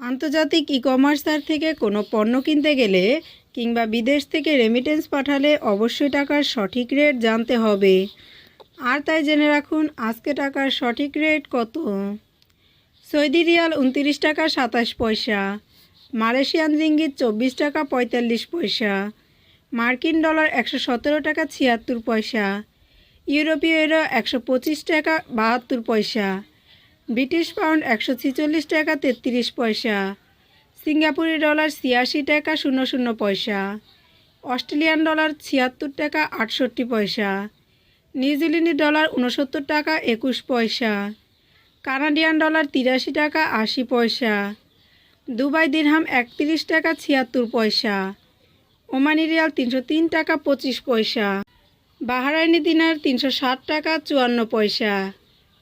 আন্তর্জাতিক ই কমার্সার থেকে কোনো পণ্য কিনতে গেলে কিংবা বিদেশ থেকে রেমিটেন্স পাঠালে অবশ্যই টাকার সঠিক রেট জানতে হবে। আর তাই জেনে রাখুন, আজকে টাকার সঠিক রেট কত? সৌদি রিয়াল উনতিরিশ টাকা সাতাশ পয়সা, মালয়েশিয়ান রিঙ্গিত চব্বিশ টাকা পঁয়তাল্লিশ পয়সা, মার্কিন ডলার একশো সতেরো টাকা ছিয়াত্তর পয়সা, ইউরোপীয় ইউরো একশো পঁচিশ টাকা বাহাত্তর পয়সা। ব্রিটিশ পাউন্ড একশো ছিচল্লিশ টাকা তেত্রিশ পয়সা। সিঙ্গাপুরি ডলার ছিয়াশি টাকা শূন্য শূন্য পয়সা। অস্ট্রেলিয়ান ডলার ছিয়াত্তর টাকা আটষট্টি পয়সা। নিউজিল্যান্ডি ডলার উনসত্তর টাকা একুশ পয়সা। কানাডিয়ান ডলার তিরাশি টাকা আশি পয়সা। দুবাই দিরহাম একত্রিশ টাকা ছিয়াত্তর পয়সা। ওমানি রিয়াল তিনশো তিন টাকা পঁচিশ পয়সা। বাহারাইনি দিনার তিনশো ষাট টাকা চুয়ান্ন পয়সা।